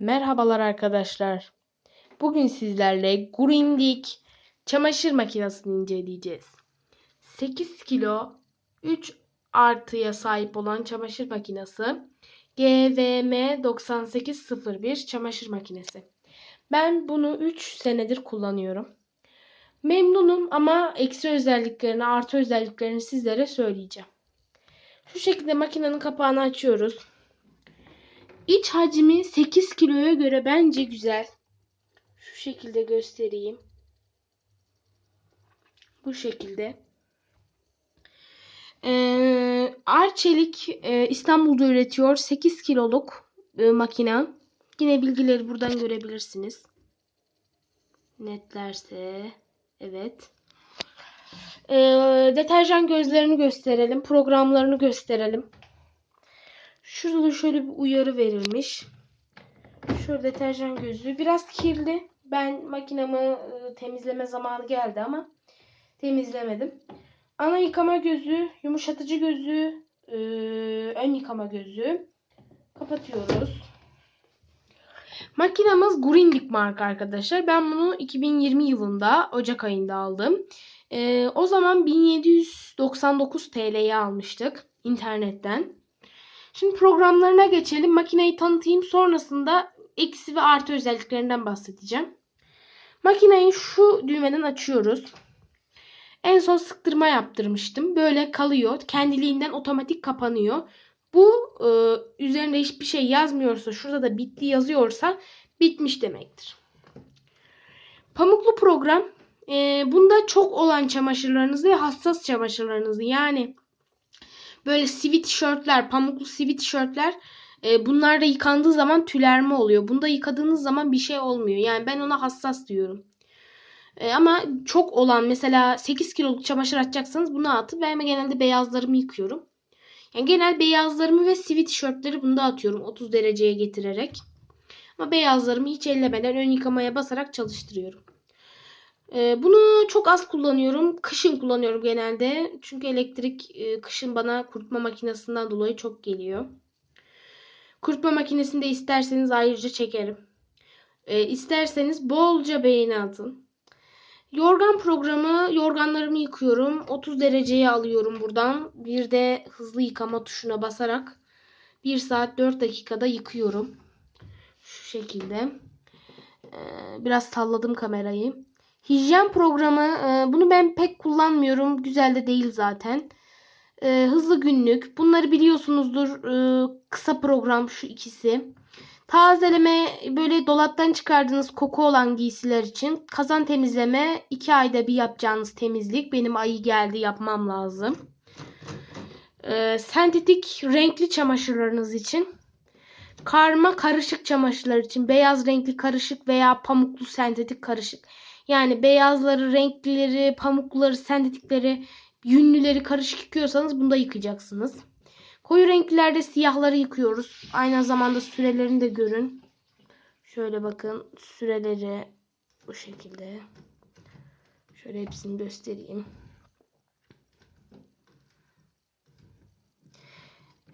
Merhabalar arkadaşlar. Bugün sizlerle Grundig çamaşır makinesini inceleyeceğiz. 8 kilo 3 artıya sahip olan çamaşır makinesi GVM 9801 çamaşır makinesi. Ben bunu 3 senedir kullanıyorum. Memnunum ama eksi özelliklerini, artı özelliklerini sizlere söyleyeceğim. Şu şekilde makinenin kapağını açıyoruz. İç hacmi 8 kiloya göre bence güzel. Şu şekilde göstereyim. Bu şekilde. Ee, Arçelik e, İstanbul'da üretiyor. 8 kiloluk e, makine. Yine bilgileri buradan görebilirsiniz. Netlerse. Evet. Ee, deterjan gözlerini gösterelim. Programlarını gösterelim. Şurada da şöyle bir uyarı verilmiş. Şöyle deterjan gözlüğü. Biraz kirli. Ben makinamı e, temizleme zamanı geldi ama temizlemedim. Ana yıkama gözü, yumuşatıcı gözü, e, ön yıkama gözü. Kapatıyoruz. Makinamız Grundig marka arkadaşlar. Ben bunu 2020 yılında Ocak ayında aldım. E, o zaman 1799 TL'ye almıştık internetten. Şimdi programlarına geçelim. Makineyi tanıtayım. Sonrasında eksi ve artı özelliklerinden bahsedeceğim. Makineyi şu düğmeden açıyoruz. En son sıktırma yaptırmıştım. Böyle kalıyor. Kendiliğinden otomatik kapanıyor. Bu e, üzerinde hiçbir şey yazmıyorsa, şurada da bitti yazıyorsa bitmiş demektir. Pamuklu program. E, bunda çok olan çamaşırlarınızı ve hassas çamaşırlarınızı yani böyle sivit tişörtler, pamuklu sivit tişörtler e, bunlar da yıkandığı zaman tülerme oluyor. Bunda yıkadığınız zaman bir şey olmuyor. Yani ben ona hassas diyorum. E, ama çok olan mesela 8 kiloluk çamaşır atacaksanız bunu atıp ben genelde beyazlarımı yıkıyorum. Yani genel beyazlarımı ve sivit tişörtleri bunda atıyorum 30 dereceye getirerek. Ama beyazlarımı hiç ellemeden ön yıkamaya basarak çalıştırıyorum. Ee, bunu çok az kullanıyorum. Kışın kullanıyorum genelde. Çünkü elektrik e, kışın bana kurutma makinesinden dolayı çok geliyor. Kurutma makinesinde isterseniz ayrıca çekerim. Ee, isterseniz bolca beğeni atın. Yorgan programı yorganlarımı yıkıyorum. 30 dereceye alıyorum buradan. Bir de hızlı yıkama tuşuna basarak 1 saat 4 dakikada yıkıyorum. Şu şekilde. Ee, biraz salladım kamerayı. Hijyen programı e, bunu ben pek kullanmıyorum. Güzel de değil zaten. E, hızlı günlük. Bunları biliyorsunuzdur. E, kısa program şu ikisi. Tazeleme böyle dolaptan çıkardığınız koku olan giysiler için. Kazan temizleme 2 ayda bir yapacağınız temizlik. Benim ayı geldi yapmam lazım. Sentetik renkli çamaşırlarınız için. Karma karışık çamaşırlar için. Beyaz renkli karışık veya pamuklu sentetik karışık. Yani beyazları, renklileri, pamukları, sentetikleri, yünlüleri karışık yıkıyorsanız bunda yıkayacaksınız. Koyu renklilerde siyahları yıkıyoruz. Aynı zamanda sürelerini de görün. Şöyle bakın süreleri bu şekilde. Şöyle hepsini göstereyim.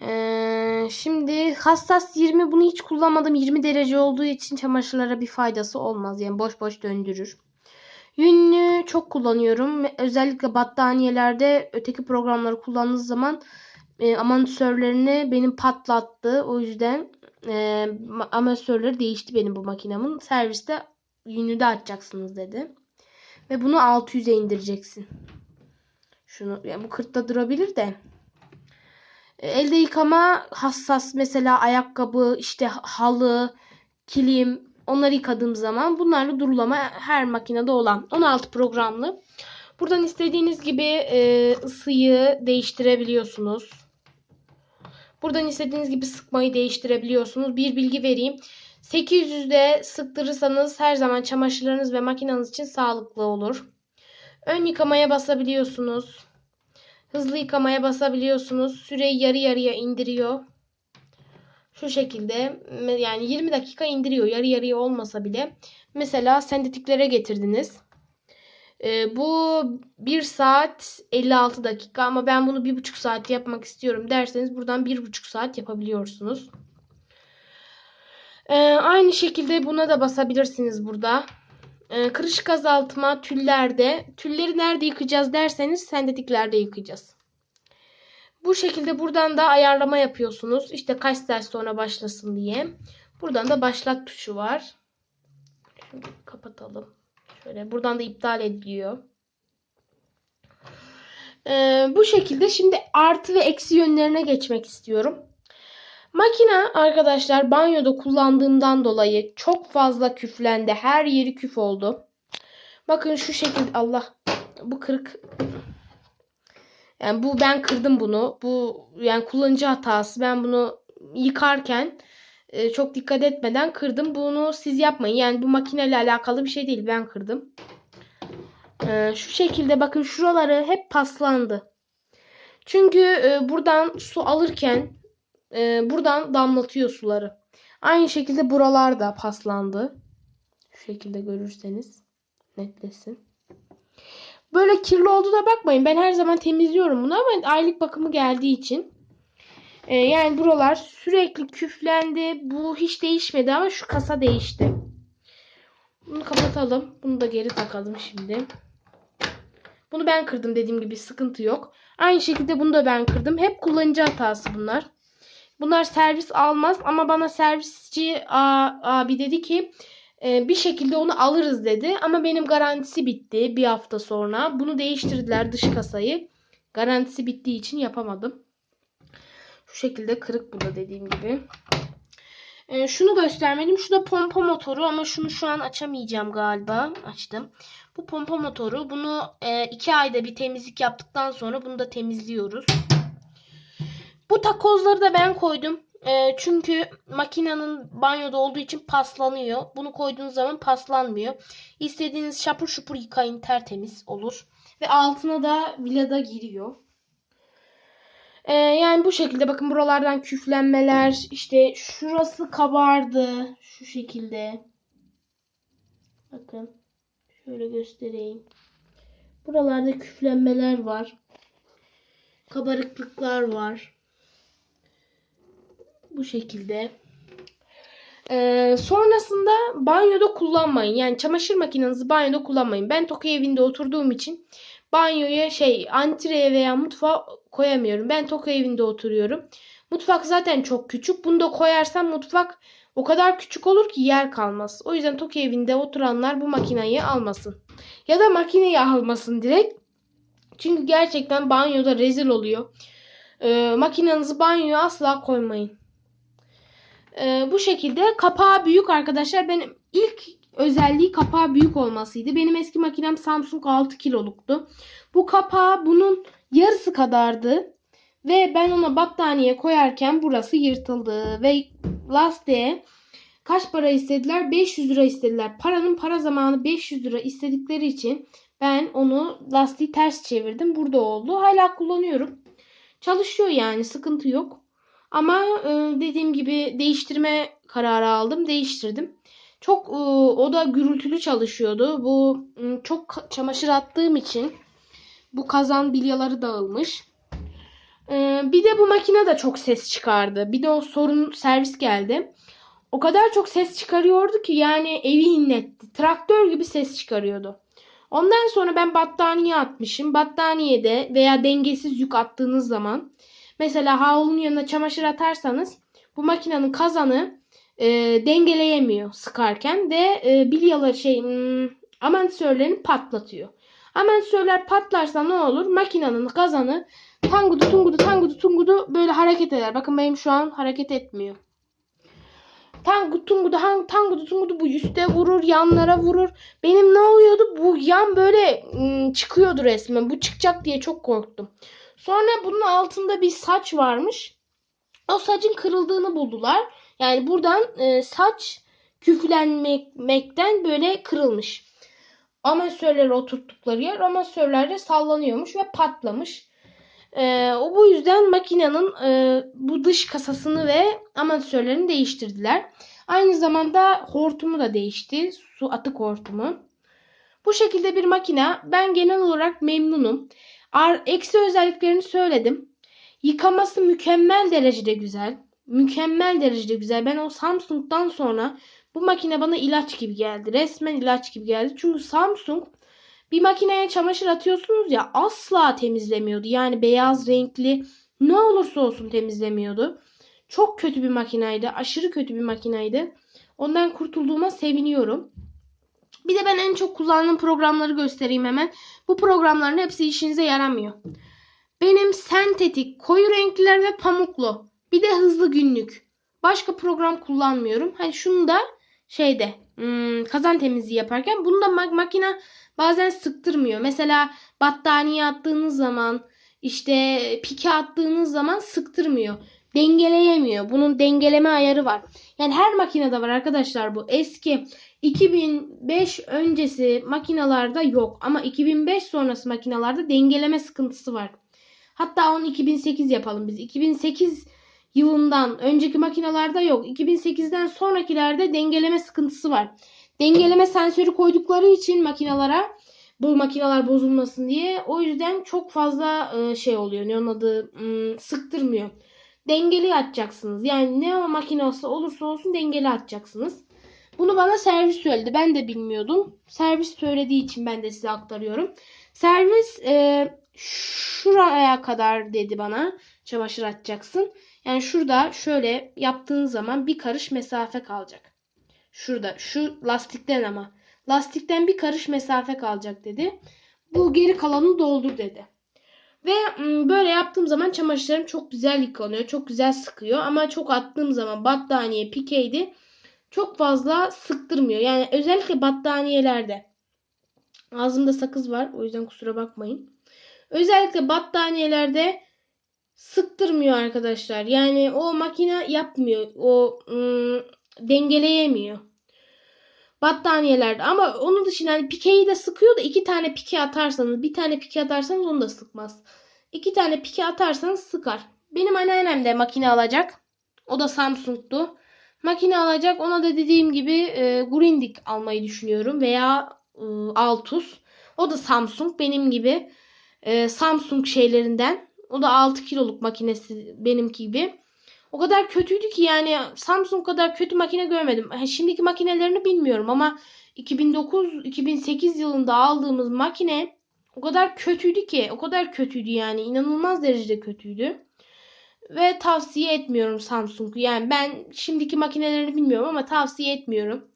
Ee, şimdi hassas 20 bunu hiç kullanmadım. 20 derece olduğu için çamaşırlara bir faydası olmaz. Yani boş boş döndürür. Çok kullanıyorum. Özellikle battaniyelerde öteki programları kullandığınız zaman e, amatörlerini benim patlattı. O yüzden e, amatörleri değişti benim bu makinemin. Serviste yünlü de açacaksınız dedi. Ve bunu 600'e indireceksin. Şunu yani bu 40'ta durabilir de. E, elde yıkama hassas mesela ayakkabı, işte halı, kilim, Onları yıkadığım zaman bunlarla durulama her makinede olan 16 programlı. Buradan istediğiniz gibi e, ısıyı değiştirebiliyorsunuz. Buradan istediğiniz gibi sıkmayı değiştirebiliyorsunuz. Bir bilgi vereyim. 800'de sıktırırsanız her zaman çamaşırlarınız ve makineniz için sağlıklı olur. Ön yıkamaya basabiliyorsunuz. Hızlı yıkamaya basabiliyorsunuz. Süreyi yarı yarıya indiriyor. Şu şekilde yani 20 dakika indiriyor. Yarı yarıya olmasa bile. Mesela sentetiklere getirdiniz. E, bu 1 saat 56 dakika ama ben bunu 1,5 saat yapmak istiyorum derseniz buradan 1,5 saat yapabiliyorsunuz. E, aynı şekilde buna da basabilirsiniz burada. Ee, kırışık azaltma tüllerde. Tülleri nerede yıkayacağız derseniz sendetiklerde yıkayacağız. Bu şekilde buradan da ayarlama yapıyorsunuz. İşte kaç ders sonra başlasın diye. Buradan da başlat tuşu var. Şöyle kapatalım. Şöyle buradan da iptal ediliyor. Ee, bu şekilde şimdi artı ve eksi yönlerine geçmek istiyorum. Makine arkadaşlar banyoda kullandığımdan dolayı çok fazla küflendi. Her yeri küf oldu. Bakın şu şekilde Allah bu kırık. Yani bu ben kırdım bunu. Bu yani kullanıcı hatası. Ben bunu yıkarken e, çok dikkat etmeden kırdım. Bunu siz yapmayın. Yani bu makineyle alakalı bir şey değil. Ben kırdım. E, şu şekilde bakın şuraları hep paslandı. Çünkü e, buradan su alırken e, buradan damlatıyor suları. Aynı şekilde buralar da paslandı. Şu şekilde görürseniz netlesin. Böyle kirli olduğuna bakmayın. Ben her zaman temizliyorum bunu ama aylık bakımı geldiği için. E, yani buralar sürekli küflendi. Bu hiç değişmedi ama şu kasa değişti. Bunu kapatalım. Bunu da geri takalım şimdi. Bunu ben kırdım dediğim gibi sıkıntı yok. Aynı şekilde bunu da ben kırdım. Hep kullanıcı hatası bunlar. Bunlar servis almaz ama bana servisçi abi dedi ki bir şekilde onu alırız dedi. Ama benim garantisi bitti bir hafta sonra. Bunu değiştirdiler dış kasayı. Garantisi bittiği için yapamadım. Şu şekilde kırık burada dediğim gibi. E, şunu göstermedim. Şu da pompa motoru ama şunu şu an açamayacağım galiba. Açtım. Bu pompa motoru. Bunu e, iki ayda bir temizlik yaptıktan sonra bunu da temizliyoruz. Bu takozları da ben koydum. E, çünkü makinenin banyoda olduğu için paslanıyor. Bunu koyduğunuz zaman paslanmıyor. İstediğiniz şapur şupur yıkayın tertemiz olur. Ve altına da vilada giriyor. E, yani bu şekilde bakın buralardan küflenmeler işte şurası kabardı şu şekilde. Bakın şöyle göstereyim. Buralarda küflenmeler var. Kabarıklıklar var. Bu şekilde. Ee, sonrasında banyoda kullanmayın. Yani çamaşır makinenizi banyoda kullanmayın. Ben Tokyo evinde oturduğum için banyoya şey antreye veya mutfağa koyamıyorum. Ben Tokyo evinde oturuyorum. Mutfak zaten çok küçük. Bunu da koyarsam mutfak o kadar küçük olur ki yer kalmaz. O yüzden Tokyo evinde oturanlar bu makineyi almasın. Ya da makineyi almasın direkt. Çünkü gerçekten banyoda rezil oluyor. Ee, makinenizi banyoya asla koymayın. Ee, bu şekilde kapağı büyük arkadaşlar. Benim ilk özelliği kapağı büyük olmasıydı. Benim eski makinem Samsung 6 kiloluktu. Bu kapağı bunun yarısı kadardı. Ve ben ona battaniye koyarken burası yırtıldı. Ve lastiğe kaç para istediler? 500 lira istediler. Paranın para zamanı 500 lira istedikleri için ben onu lastiği ters çevirdim. Burada oldu. Hala kullanıyorum. Çalışıyor yani sıkıntı yok. Ama e, dediğim gibi değiştirme kararı aldım. Değiştirdim. Çok e, o da gürültülü çalışıyordu. Bu çok çamaşır attığım için bu kazan bilyaları dağılmış. E, bir de bu makine de çok ses çıkardı. Bir de o sorun servis geldi. O kadar çok ses çıkarıyordu ki yani evi inletti. Traktör gibi ses çıkarıyordu. Ondan sonra ben battaniye atmışım. Battaniyede veya dengesiz yük attığınız zaman mesela havlunun yanına çamaşır atarsanız bu makinenin kazanı e, dengeleyemiyor sıkarken ve e, bilyaları şey hmm, amortisörlerini patlatıyor. Amortisörler patlarsa ne olur? Makinenin kazanı tangudu tungudu tangudu tungudu böyle hareket eder. Bakın benim şu an hareket etmiyor. Tangudu tungudu tangudu tungudu bu üste vurur yanlara vurur. Benim ne oluyordu? Bu yan böyle ım, çıkıyordu resmen. Bu çıkacak diye çok korktum. Sonra bunun altında bir saç varmış. O saçın kırıldığını buldular. Yani buradan e, saç küflenmekten böyle kırılmış. Amatörleri oturttukları yer amatörlerde sallanıyormuş ve patlamış. E, o bu yüzden makinenin e, bu dış kasasını ve amatörlerini değiştirdiler. Aynı zamanda hortumu da değişti. Su atık hortumu. Bu şekilde bir makine. Ben genel olarak memnunum. Ar eksi özelliklerini söyledim. Yıkaması mükemmel derecede güzel. mükemmel derecede güzel. Ben o Samsung'dan sonra bu makine bana ilaç gibi geldi. Resmen ilaç gibi geldi. Çünkü Samsung bir makineye çamaşır atıyorsunuz ya asla temizlemiyordu. Yani beyaz renkli ne olursa olsun temizlemiyordu. Çok kötü bir makinaydı. Aşırı kötü bir makinaydı. Ondan kurtulduğuma seviniyorum. Bir de ben en çok kullandığım programları göstereyim hemen. Bu programların hepsi işinize yaramıyor. Benim sentetik, koyu renkliler ve pamuklu. Bir de hızlı günlük. Başka program kullanmıyorum. Hani şunu da şeyde hmm, kazan temizliği yaparken bunu da mak- makine bazen sıktırmıyor. Mesela battaniye attığınız zaman işte pike attığınız zaman sıktırmıyor. Dengeleyemiyor. Bunun dengeleme ayarı var. Yani her makinede var arkadaşlar bu. Eski 2005 öncesi makinalarda yok ama 2005 sonrası makinalarda dengeleme sıkıntısı var. Hatta onu 2008 yapalım biz. 2008 yılından önceki makinalarda yok. 2008'den sonrakilerde dengeleme sıkıntısı var. Dengeleme sensörü koydukları için makinalara bu makineler bozulmasın diye o yüzden çok fazla e, şey oluyor. Ne onun adı Hmm, sıktırmıyor. Dengeli atacaksınız. Yani ne o makinesi olursa olsun dengeli atacaksınız. Bunu bana servis söyledi. Ben de bilmiyordum. Servis söylediği için ben de size aktarıyorum. Servis e, şuraya kadar dedi bana çamaşır atacaksın. Yani şurada şöyle yaptığın zaman bir karış mesafe kalacak. Şurada şu lastikten ama. Lastikten bir karış mesafe kalacak dedi. Bu geri kalanını doldur dedi. Ve ım, böyle yaptığım zaman çamaşırlarım çok güzel yıkanıyor. Çok güzel sıkıyor. Ama çok attığım zaman battaniye pikeydi. Çok fazla sıktırmıyor. Yani özellikle battaniyelerde. Ağzımda sakız var. O yüzden kusura bakmayın. Özellikle battaniyelerde sıktırmıyor arkadaşlar. Yani o makine yapmıyor. O ım, dengeleyemiyor. Battaniyelerde ama onun dışında hani pikeyi de sıkıyor da iki tane pike atarsanız bir tane pike atarsanız onu da sıkmaz. İki tane pike atarsanız sıkar. Benim anneannem de makine alacak. O da Samsung'tu. Makine alacak. Ona da dediğim gibi e, Grundig almayı düşünüyorum veya e, Altus. O da Samsung benim gibi e, Samsung şeylerinden. O da 6 kiloluk makinesi benimki gibi. O kadar kötüydü ki yani Samsung kadar kötü makine görmedim. Ha, Şimdiki makinelerini bilmiyorum ama 2009-2008 yılında aldığımız makine o kadar kötüydü ki o kadar kötüydü yani inanılmaz derecede kötüydü. Ve tavsiye etmiyorum Samsung'u. Yani ben şimdiki makinelerini bilmiyorum ama tavsiye etmiyorum.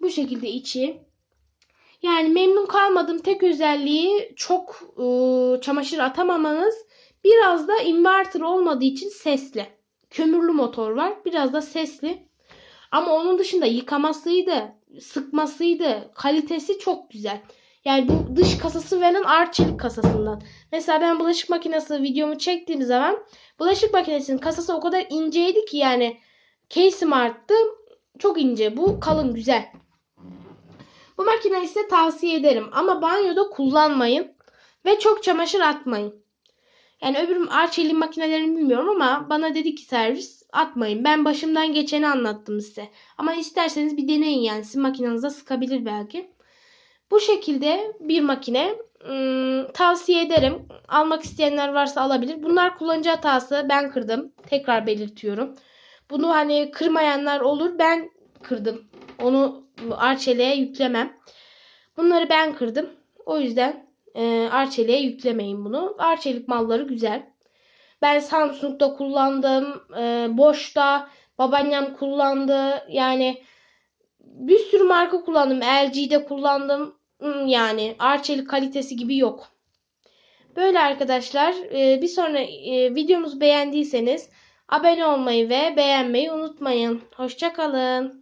Bu şekilde içi. Yani memnun kalmadığım tek özelliği çok e, çamaşır atamamanız. Biraz da inverter olmadığı için sesli. Kömürlü motor var. Biraz da sesli. Ama onun dışında yıkamasıydı, sıkmasıydı, kalitesi çok güzel. Yani bu dış kasası veren Arçelik kasasından. Mesela ben bulaşık makinesi videomu çektiğim zaman bulaşık makinesinin kasası o kadar inceydi ki yani case'im arttı. Çok ince. Bu kalın güzel. Bu makineyi size tavsiye ederim. Ama banyoda kullanmayın. Ve çok çamaşır atmayın. Yani öbür Arçelik'in makinelerini bilmiyorum ama bana dedi ki servis atmayın. Ben başımdan geçeni anlattım size. Ama isterseniz bir deneyin yani. Sizin makinenize sıkabilir belki. Bu şekilde bir makine ım, tavsiye ederim. Almak isteyenler varsa alabilir. Bunlar kullanıcı hatası. Ben kırdım. Tekrar belirtiyorum. Bunu hani kırmayanlar olur. Ben kırdım. Onu Arçelik'e yüklemem. Bunları ben kırdım. O yüzden e, Arçelik'e yüklemeyin bunu. Arçelik malları güzel. Ben Samsung'da kullandım. E, Bosch'ta babaannem kullandı. Yani bir sürü marka kullandım. LG'de kullandım. Hmm, Yani Arçelik kalitesi gibi yok. Böyle arkadaşlar. e, Bir sonra e, videomuzu beğendiyseniz abone olmayı ve beğenmeyi unutmayın. Hoşçakalın.